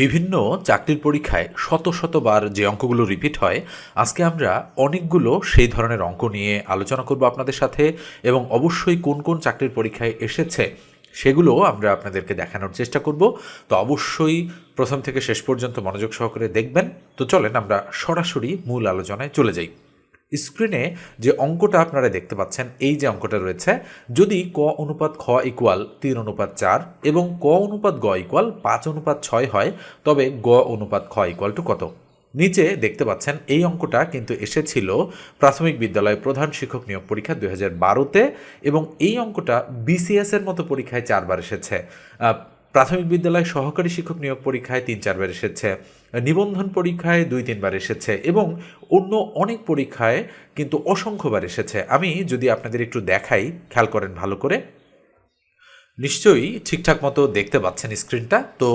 বিভিন্ন চাকরির পরীক্ষায় শত শতবার যে অঙ্কগুলো রিপিট হয়, আজকে আমরা অনেকগুলো সেই ধরনের অঙ্ক নিয়ে আলোচনা করব আপনাদের সাথে এবং অবশ্যই কোন কোন চাকরির পরীক্ষায় এসেছে সেগুলো আমরা আপনাদেরকে দেখানোর চেষ্টা করব। তো অবশ্যই প্রথম থেকে শেষ পর্যন্ত মনোযোগ সহকারে দেখবেন। তো চলেন আমরা সরাসরি মূল আলোচনায় চলে যাই। স্ক্রিনে যে অঙ্কটা আপনারা দেখতে পাচ্ছেন, এই যে অঙ্কটা রয়েছে, যদি ক অনুপাত খ ইকুয়াল তিন অনুপাত চার এবং ক অনুপাত গ ইকুয়াল পাঁচ অনুপাত ছয় হয়, তবে গ অনুপাত খ ইকুয়াল টু কত? নিচে দেখতে পাচ্ছেন, এই অঙ্কটা কিন্তু এসেছিল প্রাথমিক বিদ্যালয় প্রধান শিক্ষক নিয়োগ পরীক্ষা দুই হাজার বারোতে এবং এই অঙ্কটা বিসিএস এর মতো পরীক্ষায় চারবার এসেছে। প্রাথমিক বিদ্যালয় সহকারী শিক্ষক নিয়োগ পরীক্ষায় তিন চারবার এসেছে, নিবন্ধন পরীক্ষায় দুই তিনবার এসেছে এবং অন্য অনেক পরীক্ষায় কিন্তু অসংখ্যবার এসেছে। আমি যদি আপনাদের একটু দেখাই, খেয়াল করেন ভালো করে। নিশ্চয়ই ঠিকঠাক মতো দেখতে পাচ্ছেন স্ক্রিনটা। তো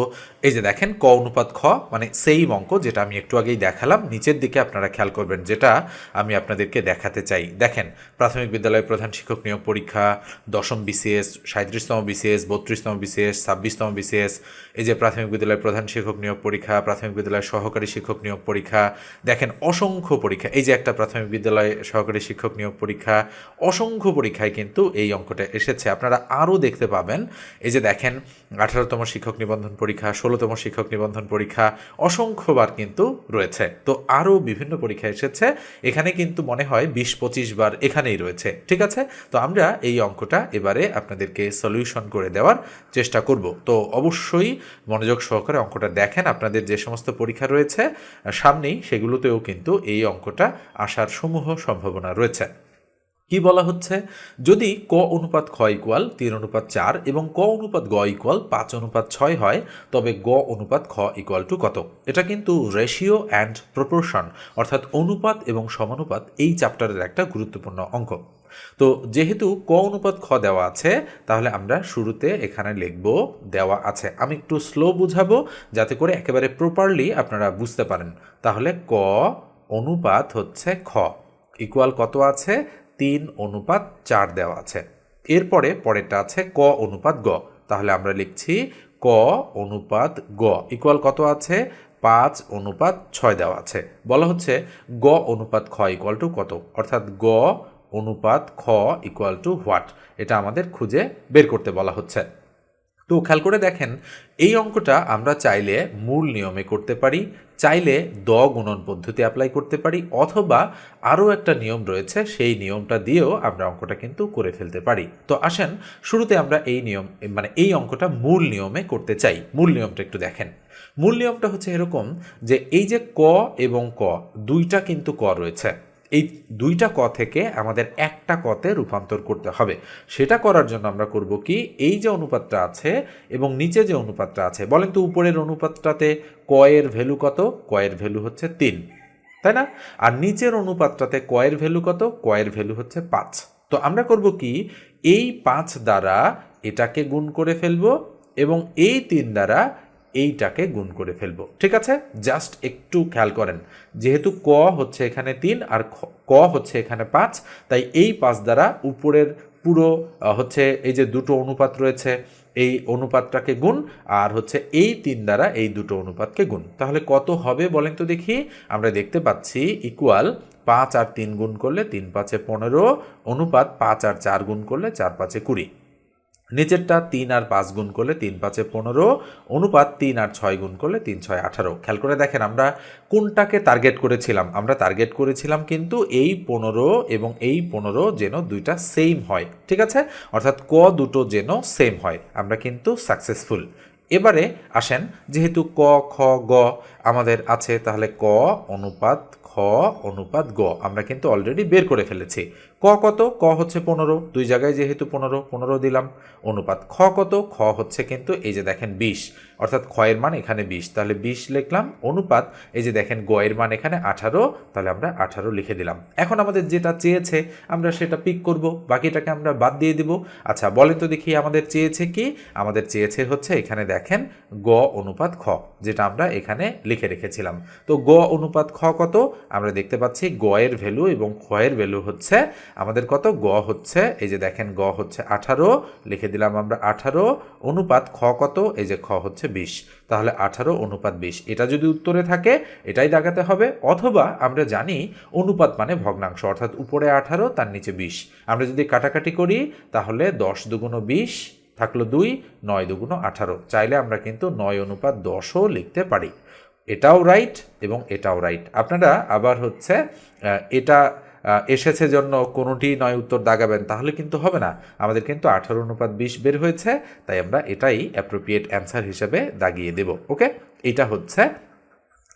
এই যে দেখেন, ক অনুপাত খ মানে সেই অঙ্ক যেটা আমি একটু আগেই দেখালাম। নিচের দিকে আপনারা খেয়াল করবেন, যেটা আমি আপনাদেরকে দেখাতে চাই। দেখেন, প্রাথমিক বিদ্যালয় প্রধান শিক্ষক নিয়োগ পরীক্ষা, দশম বিসিএস সাঁত্রিশতম বিসিএস বত্রিশতম বিসিএস ছাব্বিশতম বিসিএস এই যে প্রাথমিক বিদ্যালয় প্রধান শিক্ষক নিয়োগ পরীক্ষা, প্রাথমিক বিদ্যালয় সহকারী শিক্ষক নিয়োগ পরীক্ষা, দেখেন অসংখ্য পরীক্ষা। এই যে একটা প্রাথমিক বিদ্যালয় সহকারী শিক্ষক নিয়োগ পরীক্ষা, অসংখ্য পরীক্ষায় কিন্তু এই অঙ্কটা এসেছে। আপনারা আরও দেখতে পাবেন এই যে দেখেন, আঠারোতম শিক্ষক নিবন্ধন পরীক্ষা, ষোলোতম শিক্ষক নিবন্ধন পরীক্ষা অসংখ্যবার কিন্তু রয়েছে। তো আরও বিভিন্ন পরীক্ষা এসেছে। এখানে কিন্তু মনে হয় বিশ পঁচিশ বার এখানেই রয়েছে। ঠিক আছে? তো আমরা এই অঙ্কটা এবারে আপনাদেরকে সলিউশন করে দেওয়ার চেষ্টা করব। তো অবশ্যই মনোযোগ সহকারে অঙ্কটা দেখেন। আপনাদের যে সমস্ত পরীক্ষা রয়েছে, সামনেই সেগুলোতেও কিন্তু এই অঙ্কটা আসার সমূহ সম্ভাবনা রয়েছে। কি বলা হচ্ছে? যদি ক অনুপাত খ ইকুয়াল তিন অনুপাত চার এবং ক অনুপাত গ ইকুয়াল পাঁচ অনুপাত ছয় হয়, তবে গ অনুপাত খ ইকুয়াল টু কত? এটা কিন্তু রেশিও অ্যান্ড প্রপোর্শন অর্থাৎ অনুপাত এবং সমানুপাত এই চ্যাপ্টারের একটা গুরুত্বপূর্ণ অঙ্ক। তো যেহেতু ক অনুপাত খ দেওয়া আছে, তাহলে আমরা শুরুতে এখানে লিখব, দেওয়া আছে। আমি একটু স্লো বুঝাবো, যাতে করে একেবারে প্রপারলি আপনারা বুঝতে পারেন। তাহলে ক অনুপাত হচ্ছে খ। ইকুয়াল কত আছে? তিন অনুপাত চার দেওয়া আছে। এরপরে পরেরটা আছে ক অনুপাত গ। তাহলে আমরা লিখছি ক অনুপাত গ ইকুয়াল কত আছে? পাঁচ অনুপাত ছয় দেওয়া আছে। বলা হচ্ছে গ অনুপাত খ ইকুয়াল টু কত? অর্থাৎ গ অনুপাত খ ইকুয়াল টু হোয়াট এটা আমাদের খুঁজে বের করতে বলা হচ্ছে। তো খেয়াল করে দেখেন, এই অঙ্কটা আমরা চাইলে মূল নিয়মে করতে পারি, চাইলে দ গুণন পদ্ধতি অ্যাপ্লাই করতে পারি, অথবা আরও একটা নিয়ম রয়েছে, সেই নিয়মটা দিয়েও আমরা অঙ্কটা কিন্তু করে ফেলতে পারি। তো আসেন, শুরুতে আমরা এই নিয়ম মানে এই অঙ্কটা মূল নিয়মে করতে চাই। মূল নিয়মটা একটু দেখেন। মূল নিয়মটা হচ্ছে এরকম যে, এই যে ক এবং ক, দুইটা কিন্তু ক রয়েছে। এই দুইটা ক থেকে আমাদের একটা কতে রূপান্তর করতে হবে। সেটা করার জন্য আমরা করব কি, এই যে অনুপাতটা আছে এবং নিচে যে অনুপাতটা আছে, বলেন তো উপরের অনুপাতটাতে কয়ের ভ্যালু কত? কয়ের ভ্যালু হচ্ছে তিন, তাই না? আর নিচের অনুপাতটাতে কয়ের ভ্যালু কত? ক এর ভ্যালু হচ্ছে পাঁচ। তো আমরা করব কি, এই পাঁচ দ্বারা এটাকে গুণ করে ফেলব এবং এই তিন দ্বারা এইটাকে গুণ করে ফেলব। ঠিক আছে? জাস্ট একটু খেয়াল করেন। যেহেতু ক হচ্ছে এখানে তিন আর ক হচ্ছে এখানে পাঁচ, তাই এই পাঁচ দ্বারা উপরের পুরো হচ্ছে এই যে দুটো অনুপাত রয়েছে, এই অনুপাতটাকে গুণ, আর হচ্ছে এই তিন দ্বারা এই দুটো অনুপাতকে গুণ। তাহলে কত হবে বলেন তো দেখি? আমরা দেখতে পাচ্ছি ইকুয়াল পাঁচ আর তিন গুণ করলে তিন পাঁচে পনেরো, অনুপাত পাঁচ আর চার গুণ করলে চার পাঁচে কুড়ি। নিচেরটা তিন আর পাঁচ গুণ করলে তিন পাঁচে পনেরো, অনুপাত তিন আর ছয় গুণ করলে তিন ছয় আঠারো। খেয়াল করে দেখেন আমরা কোনটাকে টার্গেট করেছিলাম? আমরা টার্গেট করেছিলাম কিন্তু এই পনেরো এবং এই পনেরো যেন দুইটা সেম হয়, ঠিক আছে? অর্থাৎ ক দুটো যেন সেম হয়, আমরা কিন্তু সাকসেসফুল এবারে আসেন, যেহেতু ক, খ, গ আমাদের আছে, তাহলে ক, অনুপাত খ, অনুপাত গ, আমরা কিন্তু অলরেডি বের করে ফেলেছি। ক কত? ক হচ্ছে পনেরো। দুই জায়গায় যেহেতু পনেরো পনেরো দিলাম। অনুপাত খ কত? খ হচ্ছে কিন্তু এই যে দেখেন বিশ। অর্থাৎ এর মান এখানে বিশ। তাহলে বিশ লিখলাম, অনুপাত, এই যে দেখেন গ এর মান এখানে আঠারো, তাহলে আমরা আঠারো লিখে দিলাম। এখন আমাদের যেটা চেয়েছে, আমরা সেটা পিক করব, বাকিটাকে আমরা বাদ দিয়ে দিব। আচ্ছা বলেন তো দেখি আমাদের চেয়েছে কি? আমাদের চেয়েছে হচ্ছে এখানে দেখেন গ অনুপাত খ, যেটা আমরা এখানে লিখে রেখেছিলাম। তো গ অনুপাত খ কত? আমরা দেখতে পাচ্ছি গ এর ভ্যালু এবং এর ভ্যালু হচ্ছে, আমাদের কত? গ হচ্ছে, এই যে দেখেন গ হচ্ছে আঠারো, লিখে দিলাম আমরা আঠারো, অনুপাত খ কত? এই যে খ হচ্ছে বিশ, তাহলে আঠারো, অনুপাত বিশ। এটা যদি উত্তরে থাকে, এটাই দাগাতে হবে। অথবা আমরা জানি অনুপাত মানে ভগ্নাংশ, অর্থাৎ উপরে আঠারো, তার নিচে বিশ। আমরা যদি কাটাকাটি করি, তাহলে দশ দুগুণ বিশ থাকল দুই, নয় দুগুণ আঠারো। চাইলে আমরা কিন্তু নয় অনুপাত দশও লিখতে পারি। এটাও রাইট এবং এটাও রাইট। আপনারা আবার হচ্ছে এটা এসেছে জন্য কোনোটি নয় উত্তর দাগাবেন, তাহলে কিন্তু হবে না। আমাদের কিন্তু আঠারো অনুপাত বিশ বের হয়েছে, তাই আমরা এটাই অ্যাপ্রোপ্রিয়েট অ্যান্সার হিসেবে দাগিয়ে দেব ওকে এটা হচ্ছে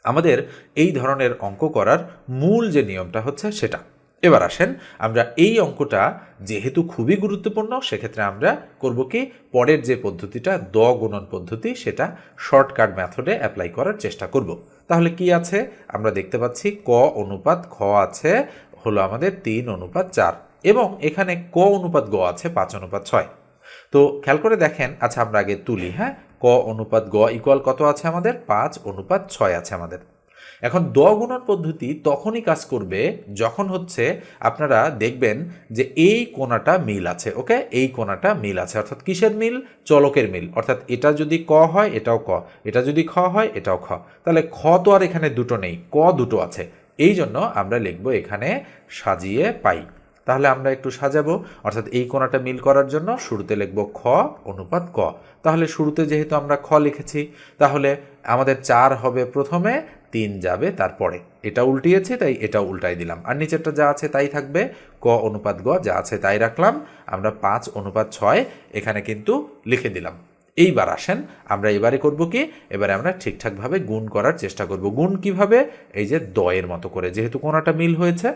আমাদের এই ধরনের অঙ্ক করার মূল যে নিয়মটা হচ্ছে সেটা। এবার আসেন, আমরা এই অঙ্কটা যেহেতু খুবই গুরুত্বপূর্ণ, সেক্ষেত্রে আমরা করব কি, পরের যে পদ্ধতিটা, দ গুণন পদ্ধতি, সেটা শর্টকাট মেথডে অ্যাপ্লাই করার চেষ্টা করব। তাহলে কি আছে? আমরা দেখতে পাচ্ছি ক অনুপাত খ আছে হলো আমাদের তিন অনুপাত চার এবং এখানে ক অনুপাত গ আছে, পাঁচ অনুপাত ছয়। তো খেয়াল করে দেখেন আচ্ছা আমরা আগে তুলি হ্যাঁ? ক অনুপাত গ ইকুয়াল কত আছে আমাদের? পাঁচ অনুপাত ছয় আছে আমাদের। এখন দ গুণন পদ্ধতি তখনই কাজ করবে যখন হচ্ছে আপনারা দেখবেন যে এই কোনাটা মিল আছে, ওকে? এই কোনাটা মিল আছে। অর্থাৎ কিসের মিল? চলকের মিল। অর্থাৎ এটা যদি ক হয়, এটাও ক। এটা যদি খ হয়, এটাও খ। তাহলে খ তো আর এখানে দুটো নেই, ক দুটো আছে। এই জন্য আমরা লিখব এখানে সাজিয়ে পাই। তাহলে আমরা একটু সাজাবো। অর্থাৎ এই কোণাটা মিল করার জন্য শুরুতে লিখব খ অনুপাত ক তাহলে শুরুতে যেহেতু আমরা খ লিখেছি, তাহলে আমাদের চার হবে প্রথমে, তিন যাবে তারপরে। এটা উল্টিয়েছে, তাই এটা উল্টাই দিলাম। আর নিচেরটা যা আছে তাই থাকবে। ক অনুপাত গ, যা আছে তাই রাখলাম। আমরা পাঁচ অনুপাত ছয় এখানে কিন্তু লিখে দিলাম। এইবার আসেন, আমরা এবারে করব কি? এবারে আমরা ঠিকঠাকভাবে গুণ করার চেষ্টা করব। গুণ কীভাবে? এই যে দয়ের মতো করে, যেহেতু কোনাটা মিল হয়েছে।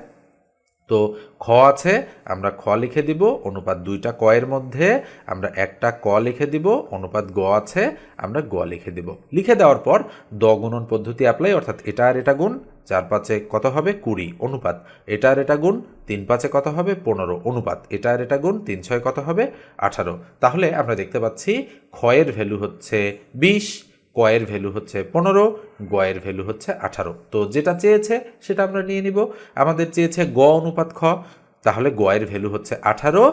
তো খ আছে, আমরা খ লিখে দিব, অনুপাত দুইটা কয়ের মধ্যে, আমরা একটা ক লিখে দিব, অনুপাত গ আছে, আমরা গ লিখে দিব। লিখে দেওয়ার পর দ গুণন পদ্ধতি অ্যাপ্লাই অর্থাৎ এটা আর এটা গুণ চার পাঁচে কত হবে কুড়ি অনুপাত। এটা আর এটা গুণ, তিন পাঁচে কত হবে পনেরো অনুপাত। এটা আর এটা গুণ, তিন ছয় কত হবে আঠারো। তাহলে আমরা দেখতে পাচ্ছি ক্ষয়ের ভ্যালু হচ্ছে বিশ, কয়ের ভ্যালু হচ্ছে পনেরো, গয়ের ভ্যালু হচ্ছে আঠারো। তো যেটা চেয়েছে সেটা আমরা নিয়ে নিব। আমাদের চেয়েছে গ অনুপাত খ, তাহলে গয়ের ভ্যালু হচ্ছে আঠারো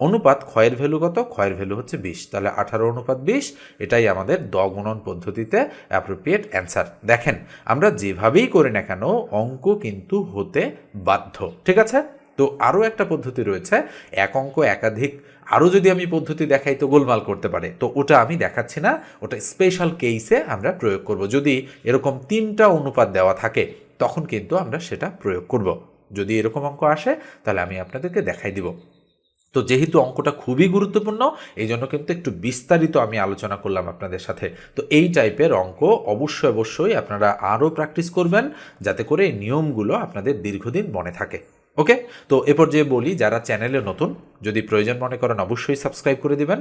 অনুপাত ক্ষয়ের ভ্যালু কত? ক্ষয়ের ভ্যালু হচ্ছে বিশ। তাহলে আঠারো অনুপাত বিশ, এটাই আমাদের দ গুণন পদ্ধতিতে অ্যাপ্রোপ্রিয়েট অ্যান্সার দেখেন, আমরা যেভাবেই করি না কেন, অঙ্ক কিন্তু হতে বাধ্য। ঠিক আছে? তো আরও একটা পদ্ধতি রয়েছে, এক অঙ্ক একাধিক, আরও যদি আমি পদ্ধতি দেখাই তো গোলমাল করতে পারে। তো ওটা আমি দেখাচ্ছি না, ওটা স্পেশাল কেসে আমরা প্রয়োগ করব। যদি এরকম তিনটা অনুপাত দেওয়া থাকে, তখন কিন্তু আমরা সেটা প্রয়োগ করব। যদি এরকম অঙ্ক আসে, তাহলে আমি আপনাদেরকে দেখাই দিব। তো যেহেতু অঙ্কটা খুবই গুরুত্বপূর্ণ এই জন্য কিন্তু একটু বিস্তারিত আমি আলোচনা করলাম আপনাদের সাথে। তো এই টাইপের অঙ্ক অবশ্যই অবশ্যই আপনারা আরও প্র্যাকটিস করবেন, যাতে করে এই নিয়মগুলো আপনাদের দীর্ঘদিন মনে থাকে। ওকে? তো এরপর যে বলি, যারা চ্যানেলে নতুন, যদি প্রয়োজন মনে করেন অবশ্যই সাবস্ক্রাইব করে দিবেন,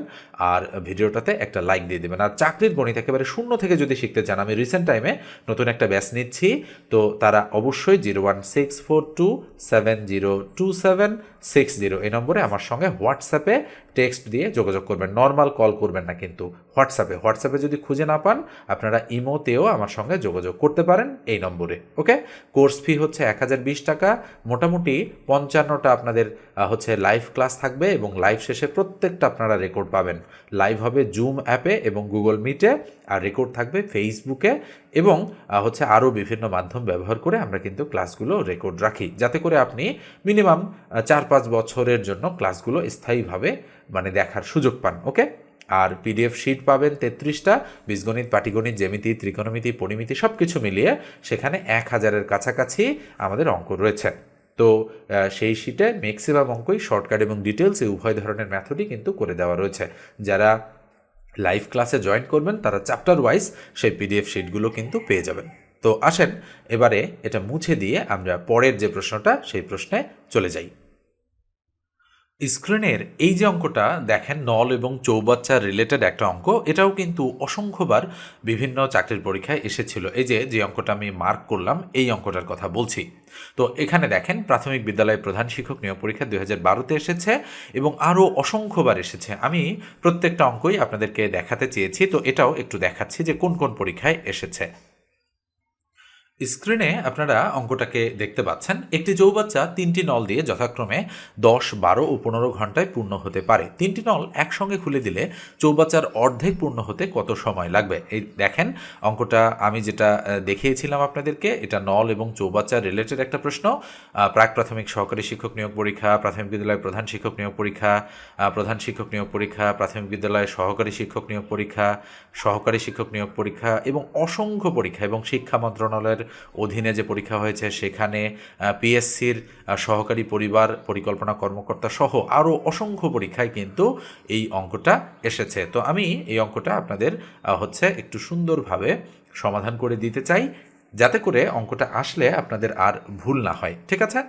আর ভিডিওটাতে একটা লাইক দিয়ে দেবেন। আর চাকরির গণিত একেবারে শূন্য থেকে যদি শিখতে চান, আমি রিসেন্ট টাইমে নতুন একটা ব্যাস নিচ্ছি, তো তারা অবশ্যই zero one six four two seven zero two seven six zero এই নম্বরে আমার সঙ্গে হোয়াটসঅ্যাপে টেক্সট দিয়ে যোগাযোগ করবেন। নর্মাল কল করবেন না কিন্তু হোয়াটসঅ্যাপে হোয়াটসঅ্যাপে যদি খুঁজে না পান, আপনারা ইমোতেও আমার সঙ্গে যোগাযোগ করতে পারেন এই নম্বরে। ওকে কোর্স ফি হচ্ছে এক হাজার বিশ টাকা। মোটামুটি পঞ্চান্নটা আপনাদের হচ্ছে লাইভ ক্লাস থাকবে এবং লাইভ শেষে প্রত্যেকটা আপনারা রেকর্ড পাবেন। লাইভ হবে জুম অ্যাপে এবং গুগল মিটে আর রেকর্ড থাকবে ফেসবুকে এবং হচ্ছে আরও বিভিন্ন মাধ্যম ব্যবহার করে আমরা কিন্তু ক্লাসগুলো রেকর্ড রাখি। যাতে করে আপনি মিনিমাম চার পাঁচ বছরের জন্য ক্লাসগুলো স্থায়ীভাবে মানে দেখার সুযোগ পান ওকে আর পিডিএফ শিট পাবেন তেত্রিশটা, বীজগণিত, পাটিগণিত, জ্যামিতি, ত্রিকোণমিতি, পরিমিতি সব কিছু মিলিয়ে সেখানে এক হাজারের কাছাকাছি আমাদের অঙ্ক রয়েছে। তো সেই শিটে ম্যাক্সিমাম অঙ্কই শর্টকাট এবং ডিটেলস এই উভয় ধরনের ম্যাথডই কিন্তু করে দেওয়া রয়েছে। যারা লাইভ ক্লাসে জয়েন করবেন, তারা চ্যাপ্টার ওয়াইজ সেই পিডিএফ শিটগুলো কিন্তু পেয়ে যাবেন। তো আসেন, এবারে এটা মুছে দিয়ে আমরা পরের যে প্রশ্নটা, সেই প্রশ্নে চলে যাই। স্ক্রিনের এই যে অঙ্কটা, দেখেন নল এবং চৌবাচ্চা রিলেটেড একটা অঙ্ক, এটাও কিন্তু অসংখ্যবার বিভিন্ন চাকরির পরীক্ষায় এসেছিল। এই যে যে অঙ্কটা আমি মার্ক করলাম, এই অঙ্কটার কথা বলছি। তো এখানে দেখেন, প্রাথমিক বিদ্যালয়ের প্রধান শিক্ষক নিয়োগ পরীক্ষা দুই হাজার বারোতে এসেছে এবং আরও অসংখ্যবার এসেছে। আমি প্রত্যেকটা অঙ্কই আপনাদেরকে দেখাতে চেয়েছি, তো এটাও একটু দেখাচ্ছি যে কোন কোন পরীক্ষায় এসেছে। স্ক্রিনে আপনারা অঙ্কটাকে দেখতে পাচ্ছেন। একটি চৌবাচ্চা তিনটি নল দিয়ে যথাক্রমে দশ, বারো ও পনেরো ঘন্টায় পূর্ণ হতে পারে। তিনটি নল একসঙ্গে খুলে দিলে চৌবাচ্চার অর্ধেক পূর্ণ হতে কত সময় লাগবে? এই দেখেন, অঙ্কটা আমি যেটা দেখিয়েছিলাম আপনাদেরকে, এটা নল এবং চৌবাচ্চা রিলেটেড একটা প্রশ্ন। প্রাক প্রাথমিক সহকারী শিক্ষক নিয়োগ পরীক্ষা, প্রাথমিক বিদ্যালয় প্রধান শিক্ষক নিয়োগ পরীক্ষা প্রধান শিক্ষক নিয়োগ পরীক্ষা, প্রাথমিক বিদ্যালয়ে সহকারী শিক্ষক নিয়োগ পরীক্ষা, সহকারী শিক্ষক নিয়োগ পরীক্ষা এবং অসংখ্য পরীক্ষা এবং শিক্ষা মন্ত্রণালয়ের অধীনে যে পরীক্ষা হয়েছে, সেখানে পিএসসির সহকারী পরিবার, পরিকল্পনা কর্মকর্তা সহ আরও অসংখ্য পরীক্ষায় কিন্তু এই অঙ্কটা এসেছে। তো আমি এই অঙ্কটা আপনাদের হচ্ছে একটু সুন্দরভাবে সমাধান করে দিতে চাই, যাতে করে অঙ্কটা আসলে আপনাদের আর ভুল না হয়। ঠিক আছে?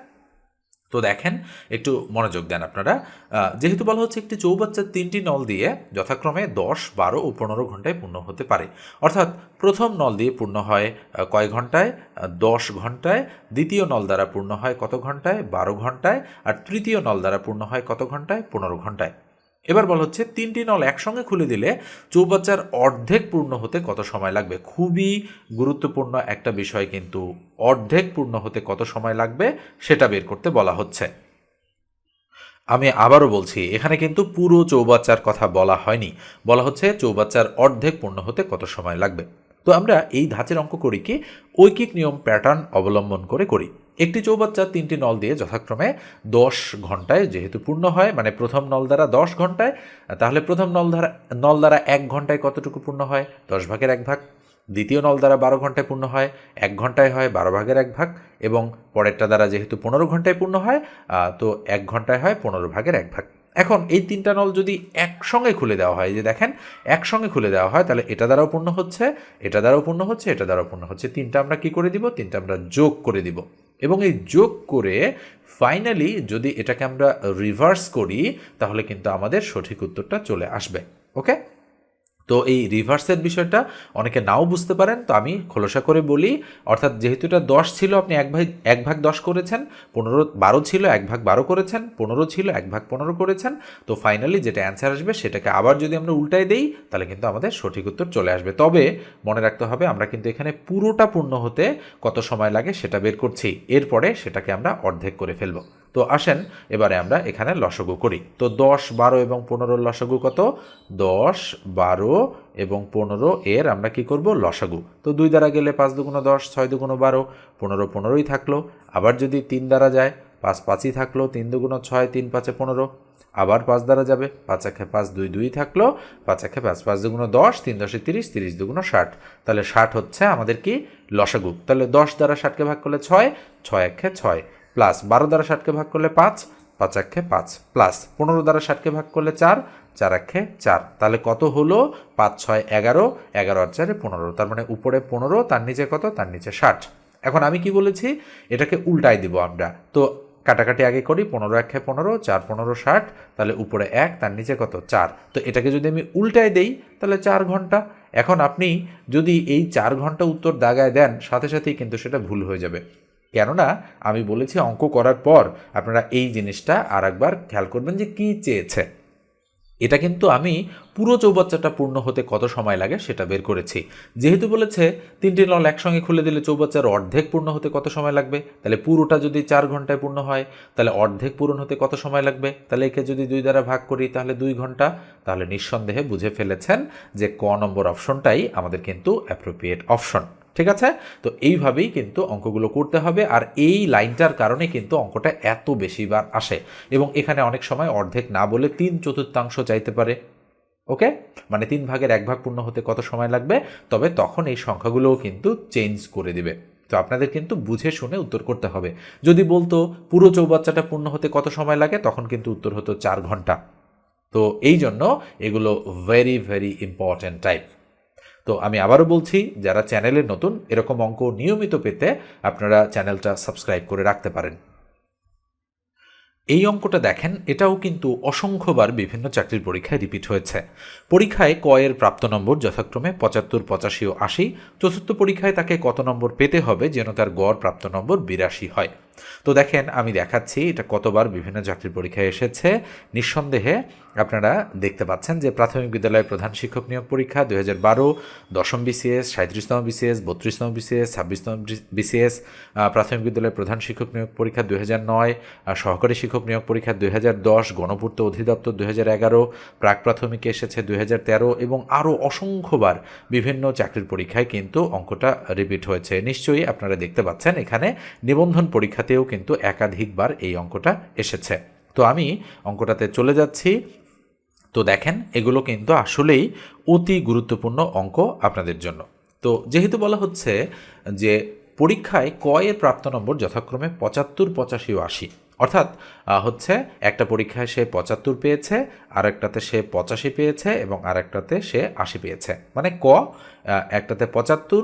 তো দেখেন, একটু মনোযোগ দেন আপনারা। যেহেতু বলা হচ্ছে একটি চৌবাচ্চার তিনটি নল দিয়ে যথাক্রমে দশ, বারো ও পনেরো ঘন্টায় পূর্ণ হতে পারে। অর্থাৎ প্রথম নল দিয়ে পূর্ণ হয় কয় ঘন্টায়? দশ ঘন্টায়। দ্বিতীয় নল দ্বারা পূর্ণ হয় কত ঘন্টায়? বারো ঘন্টায়। আর তৃতীয় নল দ্বারা পূর্ণ হয় কত ঘন্টায়? পনেরো ঘন্টায়। এবার বলা হচ্ছে তিনটি নল একসঙ্গে খুলে দিলে চৌবাচ্চার অর্ধেক পূর্ণ হতে কত সময় লাগবে? খুবই গুরুত্বপূর্ণ একটা বিষয় কিন্তু অর্ধেক পূর্ণ হতে কত সময় লাগবে সেটা বের করতে বলা হচ্ছে। আমি আবারও বলছি, এখানে কিন্তু পুরো চৌবাচ্চার কথা বলা হয়নি। বলা হচ্ছে চৌবাচ্চার অর্ধেক পূর্ণ হতে কত সময় লাগবে? তো আমরা এই ধাঁচের অঙ্ক করি কি, ঐকিক নিয়ম প্যাটার্ন অবলম্বন করে করি। একটি চৌবাচ্চা তিনটি নল দিয়ে যথাক্রমে দশ ঘন্টায় যেহেতু পূর্ণ হয় মানে প্রথম নল দ্বারা দশ ঘন্টায়, তাহলে প্রথম নল দ্বারা নল দ্বারা এক ঘন্টায় কতটুকু পূর্ণ হয়? দশ ভাগের এক ভাগ। দ্বিতীয় নল দ্বারা বারো ঘন্টায় পূর্ণ হয়, এক ঘন্টায় হয়, বারো ভাগের এক ভাগ। এবং পরেরটা দ্বারা যেহেতু পনেরো ঘন্টায় পূর্ণ হয় তো এক ঘন্টায় হয় পনেরো ভাগের এক ভাগ। এখন এই তিনটা নল যদি একসঙ্গে খুলে দেওয়া হয় যে দেখেন, একসঙ্গে খুলে দেওয়া হয়, তাহলে এটা দ্বারাও পূর্ণ হচ্ছে, এটা দ্বারাও পূর্ণ হচ্ছে, এটা দ্বারাও পূর্ণ হচ্ছে। তিনটা আমরা কি করে দিব? তিনটা আমরা যোগ করে দিব। এবং এই যোগ করে ফাইনালি যদি এটাকে আমরা রিভার্স করি, তাহলে কিন্তু আমাদের সঠিক উত্তরটা চলে আসবে ওকে তো এই রিভার্সের বিষয়টা অনেকে নাও বুঝতে পারেন, তো আমি খোলসা করে বলি। অর্থাৎ যেহেতু এটা দশ ছিল, আপনি এক ভাগ এক ভাগ দশ করেছেন, পনেরো, বারো ছিল, এক ভাগ বারো করেছেন, পনেরো ছিল, এক ভাগ পনেরো করেছেন, তো ফাইনালি যেটা অ্যান্সার আসবে সেটাকে আবার যদি আমরা উল্টায় দেই, তাহলে কিন্তু আমাদের সঠিক উত্তর চলে আসবে। তবে মনে রাখতে হবে, আমরা কিন্তু এখানে পুরোটা পূর্ণ হতে কত সময় লাগে সেটা বের করছি, এরপরে সেটাকে আমরা অর্ধেক করে ফেলব। তো আসেন, এবারে আমরা এখানে লসগু করি। তো দশ, বারো এবং পনেরোর লসগু কত? দশ, বারো এবং পনেরো এর আমরা কি করব? লসাগু। তো দুই দ্বারা গেলে পাঁচ দুগুণ দশ, ছয় দুগুণ বারো, পনেরো পনেরোই থাকল। আবার যদি তিন দ্বারা যায়, পাঁচ পাঁচই থাকল, তিন দুগুণ ছয়, তিন পাঁচে পনেরো। আবার পাঁচ দ্বারা যাবে, পাঁচ একে পাঁচ দুই দুই থাকল, পাঁচ একে পাঁচ পাঁচ দুগুণ দশ, তিন দশে তিরিশ তিরিশ দুগুণ ষাট। তাহলে ষাট হচ্ছে আমাদের কি? লসাগু। তাহলে দশ দ্বারা ষাটকে ভাগ করলে ছয় ছয় একে ছয়। প্লাস বারো দ্বারা ষাটকে ভাগ করলে পাঁচ পাঁচ একে পাঁচ প্লাস পনেরো দ্বারা ষাটকে ভাগ করলে চার চার একে চার। তাহলে কত হলো? পাঁচ, ছয়, এগারো এগারো আর চারে পনেরো। তার মানে উপরে পনেরো, তার নিচে কত? তার নিচে ষাট। এখন আমি কি বলেছি? এটাকে উল্টাই দিব আমরা। তো কাটাকাটি আগে করি, পনেরো একে পনেরো, চার পনেরো ষাট, তাহলে উপরে এক, তার নিচে কত? চার। তো এটাকে যদি আমি উল্টায় দেই, তাহলে চার ঘণ্টা। এখন আপনি যদি এই চার ঘণ্টা উত্তর দাগায় দেন, সাথে সাথেই কিন্তু সেটা ভুল হয়ে যাবে। কেননা আমি বলেছি অঙ্ক করার পর আপনারা এই জিনিসটা আর একবার খেয়াল করবেন যে কী চেয়েছে। এটা কিন্তু আমি পুরো চৌবাচ্চাটা পূর্ণ হতে কত সময় লাগে সেটা বের করেছি। যেহেতু বলেছে তিনটি নল একসঙ্গে খুলে দিলে চৌবাচ্চার অর্ধেক পূর্ণ হতে কত সময় লাগবে? তাহলে পুরোটা যদি চার ঘন্টায় পূর্ণ হয়, তাহলে অর্ধেক পূরণ হতে কত সময় লাগবে? তাহলে একে যদি দুই দ্বারা ভাগ করি, তাহলে দুই ঘণ্টা। তাহলে নিঃসন্দেহে বুঝে ফেলেছেন যে ক নম্বর অপশনটাই আমাদের কিন্তু অ্যাপ্রোপ্রিয়েট অপশন ঠিক আছে? তো এইভাবেই কিন্তু অঙ্কগুলো করতে হবে আর এই লাইনটার কারণে কিন্তু অঙ্কটা এত বেশিবার আসে এবং এখানে অনেক সময় অর্ধেক না বলে তিন চতুর্থাংশ চাইতে পারে, ওকে? মানে তিন ভাগের এক ভাগ পূর্ণ হতে কত সময় লাগবে? তবে তখন এই সংখ্যাগুলোও কিন্তু চেঞ্জ করে দিবে। তো আপনাদের কিন্তু বুঝে শুনে উত্তর করতে হবে। যদি বলতো পুরো চৌবাচ্চাটা পূর্ণ হতে কত সময় লাগে, তখন কিন্তু উত্তর হতো চার ঘণ্টা। তো এই জন্য এগুলো ভেরি ভেরি ইম্পর্ট্যান্ট টাইপ তো আমি আবারও বলছি, যারা চ্যানেলে নতুন, এরকম অঙ্ক নিয়মিত পেতে আপনারা চ্যানেলটা সাবস্ক্রাইব করে রাখতে পারেন। এই অঙ্কটা দেখেন, এটাও কিন্তু অসংখ্যবার বিভিন্ন চাকরির পরীক্ষায় রিপিট হয়েছে। পরীক্ষায় ক এর প্রাপ্ত নম্বর যথাক্রমে পঁচাত্তর, পঁচাশি ও আশি। চতুর্থ পরীক্ষায় তাকে কত নম্বর পেতে হবে যেন তার গড় প্রাপ্ত নম্বর বিরাশি হয়। তো দেখেন, আমি দেখাচ্ছি এটা কতবার বিভিন্ন চাকরির পরীক্ষায় এসেছে। নিঃসন্দেহে আপনারা দেখতে পাচ্ছেন যে প্রাথমিক বিদ্যালয়ের প্রধান শিক্ষক নিয়োগ পরীক্ষা দুই হাজার বারো, দশম বিসিএস সাঁত্রিশতম বিসিএস বত্রিশতম বিসিএস ছাব্বিশতম বিসিএস প্রাথমিক বিদ্যালয়ের প্রধান শিক্ষক নিয়োগ পরীক্ষা দুই হাজার নয় সহকারী শিক্ষক নিয়োগ পরীক্ষা দুই হাজার দশ, গণপূর্ত অধিদপ্তর দুই হাজার এগারো, প্রাক প্রাথমিকে এসেছে দুই হাজার তেরো এবং আরও অসংখ্যবার বিভিন্ন চাকরির পরীক্ষায় কিন্তু অঙ্কটা রিপিট হয়েছে। নিশ্চয়ই আপনারা দেখতে পাচ্ছেন এখানে নিবন্ধন পরীক্ষাতেও কিন্তু একাধিকবার এই অঙ্কটা এসেছে। তো আমি অঙ্কটাতে চলে যাচ্ছি। তো দেখেন, এগুলো কিন্তু আসলেই অতি গুরুত্বপূর্ণ অঙ্ক আপনাদের জন্য। তো যেহেতু বলা হচ্ছে যে পরীক্ষায় কয়ের প্রাপ্ত নম্বর যথাক্রমে পঁচাত্তর, পঁচাশি ও আশি। অর্থাৎ হচ্ছে একটা পরীক্ষায় সে পঁচাত্তর পেয়েছে আর একটাতে সে পঁচাশি পেয়েছে এবং আর একটাতে সে আশি পেয়েছে। মানে ক একটাতে পঁচাত্তর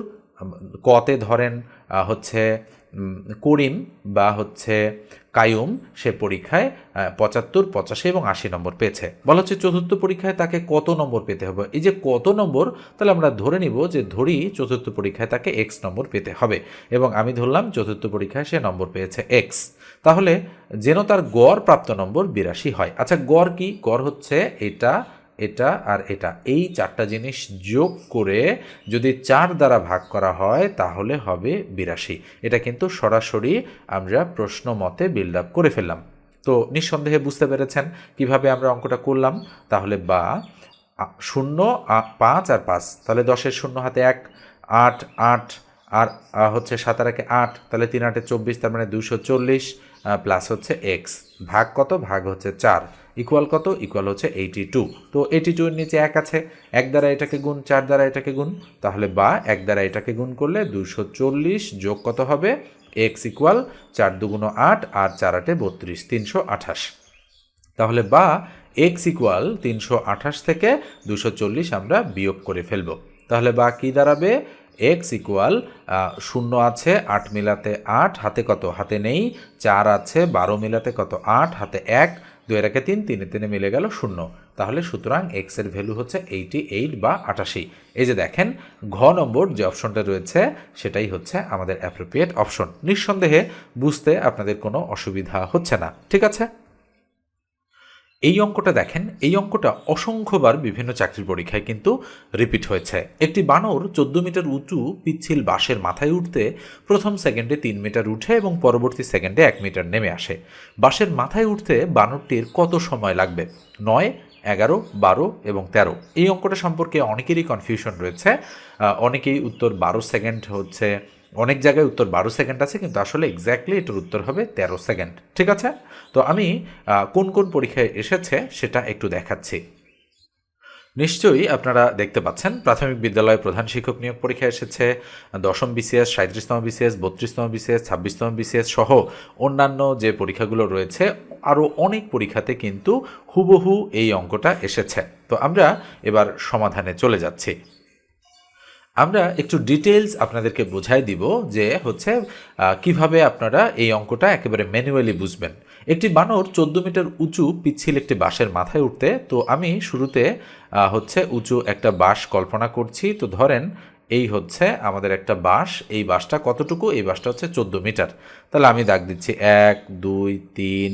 কতে ধরেন হচ্ছে করিম বা হচ্ছে কায়ুম সে পরীক্ষায় পঁচাত্তর, পঁচাশি এবং আশি নম্বর পেয়েছে। বলা হচ্ছে চতুর্থ পরীক্ষায় তাকে কত নম্বর পেতে হবে? এই যে কত নম্বর, তাহলে আমরা ধরে নিব যে ধরি চতুর্থ পরীক্ষায় তাকে এক্স নম্বর পেতে হবে এবং আমি ধরলাম চতুর্থ পরীক্ষায় সে নম্বর পেয়েছে এক্স তাহলে যেন তার গড় প্রাপ্ত নম্বর বিরাশি হয়। আচ্ছা গড় কি? গড় হচ্ছে এটা এটা আর এটা। এই চারটা জিনিস যোগ করে যদি চার দ্বারা ভাগ করা হয়, তাহলে হবে বিরাশি। এটা কিন্তু সরাসরি আমরা প্রশ্ন মতে বিল্ড আপ করে ফেললাম। তো নিঃসন্দেহে বুঝতে পেরেছেন কীভাবে আমরা অঙ্কটা করলাম? তাহলে বা শূন্য পাঁচ আর পাঁচ, তাহলে দশের শূন্য হাতে এক, আট আট, আর হচ্ছে সাতার একে আট, তাহলে তিন আটে চব্বিশ, তার মানে দুশো চল্লিশ প্লাস হচ্ছে এক্স ভাগ কত? ভাগ হচ্ছে চার। ইকুয়াল কত? ইকুয়াল হচ্ছে এইটি টু তো এইটি টুর নিচে এক আছে। এক দ্বারা এটাকে গুণ, চার দ্বারা এটাকে গুণ। তাহলে বা এক দ্বারা এটাকে গুণ করলে দুশো চল্লিশ যোগ কত হবে? এক্স ইকুয়াল চার দুগুণ আট আর চার আটে বত্রিশ, তিনশো আঠাশ। তাহলে বা এক্স ইকুয়াল তিনশো আঠাশ থেকে দুশো চল্লিশ আমরা বিয়োগ করে ফেলব। তাহলে বা কী দাঁড়াবে? এক্স ইকুয়াল শূন্য আছে, আট মিলাতে আট, হাতে কত? হাতে নেই। চার আছে, বারো মিলাতে কত? আট, হাতে এক দুই রেখে তিন তিনে তিনে মিলে গেল শূন্য। তাহলে সুতরাং এক্সের ভ্যালু হচ্ছে এইটি এইট বা আটাশি। এই যে দেখেন, ঘ নম্বর যে অপশনটা রয়েছে, সেটাই হচ্ছে আমাদের অ্যাপ্রোপ্রিয়েট অপশন নিঃসন্দেহে বুঝতে আপনাদের কোনো অসুবিধা হচ্ছে না। ঠিক আছে? এই অঙ্কটা দেখেন, এই অঙ্কটা অসংখ্যবার বিভিন্ন চাকরির পরীক্ষায় কিন্তু রিপিট হয়েছে। একটি বানর চোদ্দ মিটার উঁচু পিচ্ছিল বাঁশের মাথায় উঠতে প্রথম সেকেন্ডে তিন মিটার উঠে এবং পরবর্তী সেকেন্ডে এক মিটার নেমে আসে। বাঁশের মাথায় উঠতে বানরটির কত সময় লাগবে? নয়, এগারো, বারো এবং তেরো। এই অঙ্কটা সম্পর্কে অনেকেরই কনফিউশন রয়েছে। অনেকেই উত্তর বারো সেকেন্ড হচ্ছে অনেক জায়গায় উত্তর বারো সেকেন্ড আছে, কিন্তু আসলে এক্স্যাক্টলি এটার উত্তর হবে তেরো সেকেন্ড। ঠিক আছে? তো আমি কোন কোন পরীক্ষায় এসেছে সেটা একটু দেখাচ্ছি। নিশ্চয়ই আপনারা দেখতে পাচ্ছেন, প্রাথমিক বিদ্যালয়ে প্রধান শিক্ষক নিয়োগ পরীক্ষা এসেছে, দশম বিসিএস সাঁত্রিশতম বিসিএস বত্রিশতম বিসিএস ছাব্বিশতম বিসিএস সহ অন্যান্য যে পরীক্ষাগুলো রয়েছে আরও অনেক পরীক্ষাতে কিন্তু হুবহু এই অঙ্কটা এসেছে। তো আমরা এবার সমাধানে চলে যাচ্ছি। আমরা একটু ডিটেলস আপনাদেরকে বোঝাই দিব যে হচ্ছে কীভাবে আপনারা এই অঙ্কটা একেবারে ম্যানুয়ালি বুঝবেন। একটি বানর চোদ্দ মিটার উঁচু পিচ্ছিল একটি বাঁশের মাথায় উঠতে, তো আমি শুরুতে হচ্ছে উঁচু একটা বাঁশ কল্পনা করছি। তো ধরেন, এই হচ্ছে আমাদের একটা বাঁশ, এই বাঁশটা কতটুকু? এই বাঁশটা হচ্ছে চোদ্দ মিটার তাহলে আমি দাগ দিচ্ছি এক, দুই, তিন,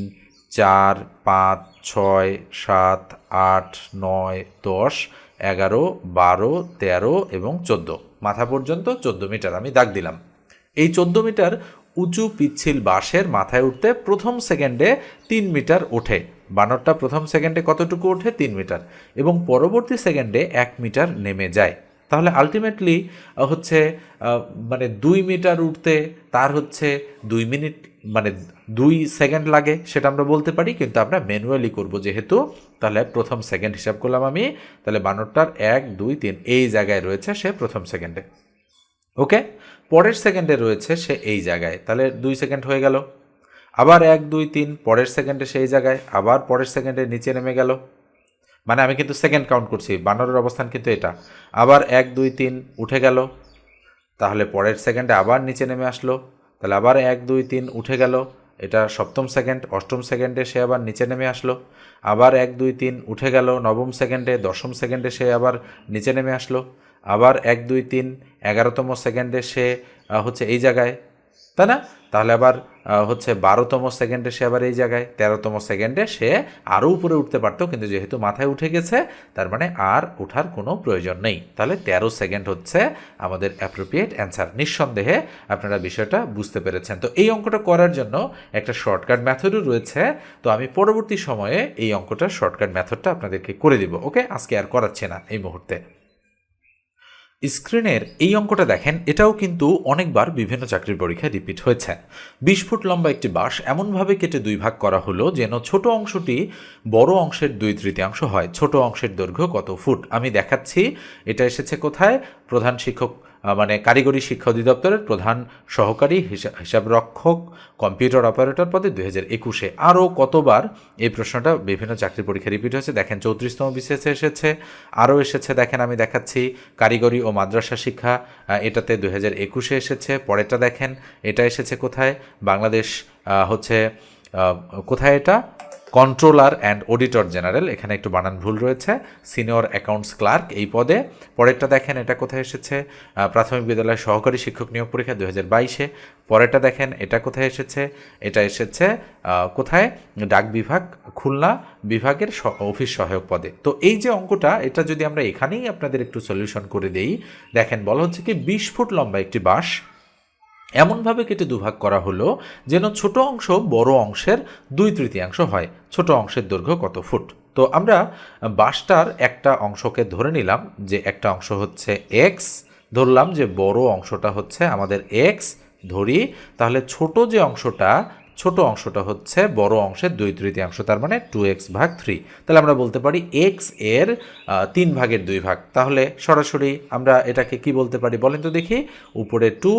চার, পাঁচ, ছয়, সাত, আট, নয়, দশ এগারো, বারো, তেরো এবং চোদ্দ। মাথা পর্যন্ত চোদ্দ মিটার আমি দাগ দিলাম। এই চোদ্দ মিটার উঁচু পিচ্ছিল বাঁশের মাথায় উঠতে প্রথম সেকেন্ডে তিন মিটার ওঠে। বানরটা প্রথম সেকেন্ডে কতটুকু ওঠে? তিন মিটার। এবং পরবর্তী সেকেন্ডে এক মিটার নেমে যায়। তাহলে আলটিমেটলি হচ্ছে মানে দুই মিটার উঠতে, তার হচ্ছে দুই মিনিট মানে দুই সেকেন্ড লাগে সেটা আমরা বলতে পারি, কিন্তু আমরা ম্যানুয়ালি করব যেহেতু, তাহলে প্রথম সেকেন্ড হিসাব করলাম আমি, তাহলে বানরটার এক, দুই, তিন, এই জায়গায় রয়েছে সে প্রথম সেকেন্ডে ওকে? পরের সেকেন্ডে রয়েছে সে এই জায়গায়, তাহলে দুই সেকেন্ড হয়ে গেল। আবার এক, দুই, তিন, পরের সেকেন্ডে সেই জায়গায়, আবার পরের সেকেন্ডে নিচে নেমে গেল। মানে আমি কিন্তু সেকেন্ড কাউন্ট করছি, বানরের অবস্থান কিন্তু এটা। আবার এক, দুই, তিন, উঠে গেল। তাহলে পরের সেকেন্ডে আবার নিচে নেমে আসলো। তাহলে আবার এক, দুই, তিন উঠে গেল। এটা সপ্তম সেকেন্ড, অষ্টম সেকেন্ডে সে আবার নিচে নেমে আসলো। আবার এক, দুই, তিন উঠে গেল, নবম সেকেন্ডে, দশম সেকেন্ডে সে আবার নিচে নেমে আসলো। আবার এক, দুই, তিন এগারোতম সেকেন্ডে সে হচ্ছে এই জায়গায় তাই না? তাহলে আবার হচ্ছে বারোতম সেকেন্ডে সে আবার এই জায়গায়, তেরোতম সেকেন্ডে সে আরও উপরে উঠতে পারতো, কিন্তু যেহেতু মাথায় উঠে গেছে, তার মানে আর ওঠার কোনো প্রয়োজন নেই। তাহলে তেরো সেকেন্ড হচ্ছে আমাদের অ্যাপ্রোপ্রিয়েট অ্যান্সার নিঃসন্দেহে আপনারা বিষয়টা বুঝতে পেরেছেন। তো এই অঙ্কটা করার জন্য একটা শর্টকাট ম্যাথডও রয়েছে। তো আমি পরবর্তী সময়ে এই অঙ্কটা শর্টকাট ম্যাথডটা আপনাদেরকে করে দিব, ওকে? আজকে আর করাচ্ছে না এই মুহূর্তে। স্ক্রিনের এই অঙ্কটা দেখেন, এটাও কিন্তু অনেকবার বিভিন্ন চাকরির পরীক্ষায় রিপিট হয়েছে। বিশ ফুট লম্বা একটি বাঁশ এমনভাবে কেটে দুই ভাগ করা হলো যেন ছোট অংশটি বড় অংশের দুই তৃতীয়াংশ হয়। ছোট অংশের দৈর্ঘ্য কত ফুট? আমি দেখাচ্ছি। এটা এসেছে কোথায়? প্রধান শিক্ষক মানে কারিগরি শিক্ষা অধিদপ্তরের প্রধান সহকারী হিসা- হিসাবরক্ষক, কম্পিউটার অপারেটর পদে দুই হাজার একুশে আরও কতবার এই প্রশ্নটা বিভিন্ন চাকরি পরীক্ষা রিপিট হয়েছে। দেখেন চৌত্রিশতম বিসিএসে এসেছে, আরও এসেছে। দেখেন আমি দেখাচ্ছি কারিগরি ও মাদ্রাসা শিক্ষা এটাতে দুই হাজার একুশে এসেছে, পরেরটা দেখেন, এটা এসেছে কোথায়? বাংলাদেশ হচ্ছে কোথায় এটা? কন্ট্রোলার অ্যান্ড অডিটর জেনারেল, এখানে একটু বানান ভুল রয়েছে, সিনিয়র অ্যাকাউন্টস ক্লার্ক এই পদে। পরেরটা দেখেন, এটা কোথায় এসেছে? প্রাথমিক বিদ্যালয়ের সহকারী শিক্ষক নিয়োগ পরীক্ষা দু হাজার বাইশে। পরেরটা দেখেন, এটা কোথায় এসেছে? এটা এসেছে কোথায়? ডাক বিভাগ, খুলনা বিভাগের অফিস সহায়ক পদে। তো এই যে অঙ্কটা, এটা যদি আমরা এখানেই আপনাদের একটু সলিউশন করে দেই, দেখেন, বলা হচ্ছে কি, বিশ ফুট লম্বা একটি বাঁশ এমনভাবে কেটে দুভাগ করা হলো যেন ছোট অংশ বড় অংশের দুই তৃতীয়াংশ হয়। ছোট অংশের দৈর্ঘ্য কত ফুট? তো আমরা বাসটার একটা অংশকে ধরে নিলাম যে একটা অংশ হচ্ছে এক্স ধরলাম যে বড় অংশটা হচ্ছে আমাদের এক্স ধরি তাহলে ছোট যে অংশটা ছোট অংশটা হচ্ছে বড় অংশের দুই তৃতীয়াংশ, তার মানে টু এক্স ভাগ থ্রি তাহলে আমরা বলতে পারি এক্সের তিন ভাগের দুই ভাগ। তাহলে সরাসরি আমরা এটাকে কি বলতে পারি বলেন তো দেখি? উপরে টু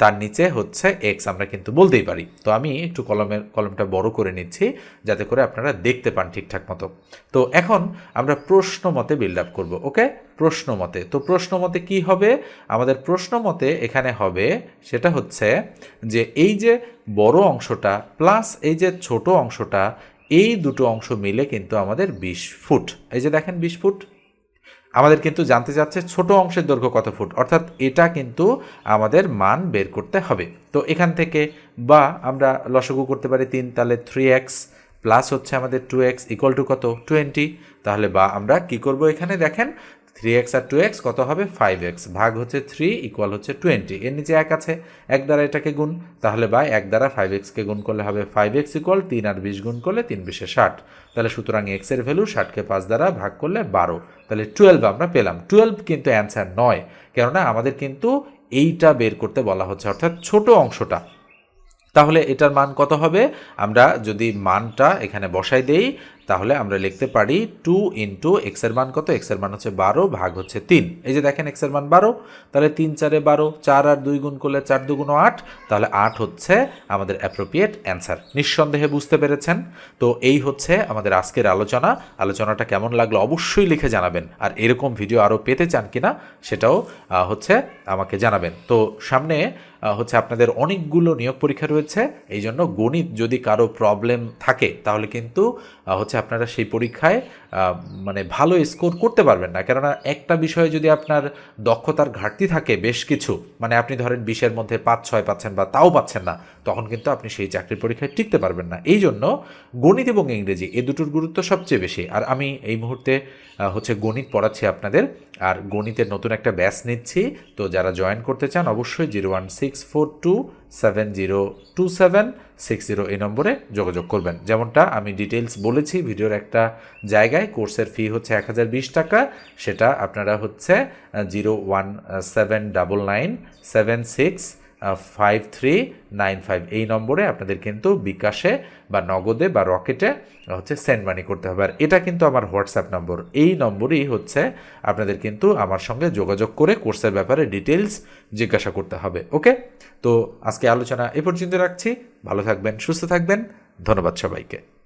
তার নিচে হচ্ছে এক্স আমরা কিন্তু বলতেই পারি। তো আমি একটু কলমের, কলমটা বড় করে নিচ্ছি, যাতে করে আপনারা দেখতে পান ঠিকঠাক মতো। তো এখন আমরা প্রশ্ন মতে বিল্ড আপ করব ওকে প্রশ্ন মতে তো প্রশ্ন মতে কি হবে? আমাদের প্রশ্ন মতে এখানে হবে, সেটা হচ্ছে যে এই যে বড় অংশটা প্লাস এই যে ছোট অংশটা, এই দুটো অংশ মিলে কিন্তু আমাদের বিশ ফুট। এই যে দেখেন বিশ ফুট। আমাদের কিন্তু জানতে চাচ্ছে ছোট অংশের দৈর্ঘ্য কত ফুট? অর্থাৎ এটা কিন্তু আমাদের মান বের করতে হবে। তো এখান থেকে বা আমরা লসগু করতে পারি তিন, তাহলে থ্রি এক্স প্লাস হচ্ছে আমাদের টু এক্স ইকুয়াল টু কত? টোয়েন্টি তাহলে বা আমরা কি করব এখানে? দেখেন থ্রি এক্স আর টু এক্স কত হবে? ফাইভ এক্স ভাগ হচ্ছে থ্রি ইকুয়াল হচ্ছে টোয়েন্টি এর নিচে এক আছে। এক দ্বারা এটাকে গুণ, তাহলে বা এক দ্বারা ফাইভ এক্সকে গুণ করলে হবে ফাইভ এক্স ইকুয়াল তিন আর বিশ গুণ করলে তিন বিশে ষাট। তাহলে সুতরাং এক্সের ভ্যালু ষাটকে পাঁচ দ্বারা ভাগ করলে বারো। তাহলে টুয়েলভ আমরা পেলাম। টুয়েলভ কিন্তু অ্যান্সার নয়। কেননা আমাদের কিন্তু এইটা বের করতে বলা হচ্ছে, অর্থাৎ ছোট অংশটা। তাহলে এটার মান কত হবে? আমরা যদি মানটা এখানে বসাই দেই তাহলে আমরা লিখতে পারি টু ইন্টু এক্সের মান কত? এক্সের মান হচ্ছে বারো, ভাগ হচ্ছে তিন। এই যে দেখেন এক্সের মান বারো, তাহলে তিন চারে বারো, চার আর দুই গুণ করলে চার দুগুণ আট, তাহলে আট হচ্ছে আমাদের অ্যাপ্রোপ্রিয়েট অ্যান্সার নিঃসন্দেহে বুঝতে পেরেছেন? তো এই হচ্ছে আমাদের আজকের আলোচনা। আলোচনাটা কেমন লাগল অবশ্যই লিখে জানাবেন। আর এরকম ভিডিও আরও পেতে চান কিনা, সেটাও হচ্ছে আমাকে জানাবেন। তো সামনে হচ্ছে আপনাদের অনেকগুলো নিয়োগ পরীক্ষা রয়েছে। এই জন্য গণিত যদি কারও প্রবলেম থাকে, তাহলে কিন্তু হচ্ছে আপনারা সেই পরীক্ষায় মানে ভালো স্কোর করতে পারবেন না। কেননা একটা বিষয়ে যদি আপনার দক্ষতার ঘাটতি থাকে বেশ কিছু মানে আপনি ধরেন বিশের মধ্যে পাঁচ, ছয় পাচ্ছেন বা তাও পাচ্ছেন না তখন কিন্তু আপনি সেই চাকরির পরীক্ষায় টিকতে পারবেন না। এই জন্য গণিত এবং ইংরেজি এ দুটোর গুরুত্ব সবচেয়ে বেশি। আর আমি এই মুহূর্তে হচ্ছে গণিত পড়াচ্ছি আপনাদের। আর গণিতের নতুন একটা ব্যাচ নিচ্ছি। তো যারা জয়েন করতে চান অবশ্যই zero one six four two seven zero two seven six zero এই নম্বরে যোগাযোগ করবেন। যেমনটা আমি ডিটেলস বলেছি, ভিডিওর একটা জায়গায় কোর্সের ফি হচ্ছে এক হাজার বিশ টাকা। সেটা আপনারা হচ্ছে zero one seven double nine seven six five three nine five এই নম্বরে আপনাদের কিন্তু বিকাশে বা নগদে বা রকেটে হচ্ছে সেন্ড মানি করতে হবে। আর এটা কিন্তু আমার হোয়াটসঅ্যাপ নম্বর এই নম্বরই হচ্ছে আপনাদের কিন্তু আমার সঙ্গে যোগাযোগ করে কোর্সের ব্যাপারে ডিটেলস জিজ্ঞাসা করতে হবে। ওকে? তো আজকে আলোচনা এ পর্যন্ত রাখছি। ভালো থাকবেন, সুস্থ থাকবেন। ধন্যবাদ সবাইকে।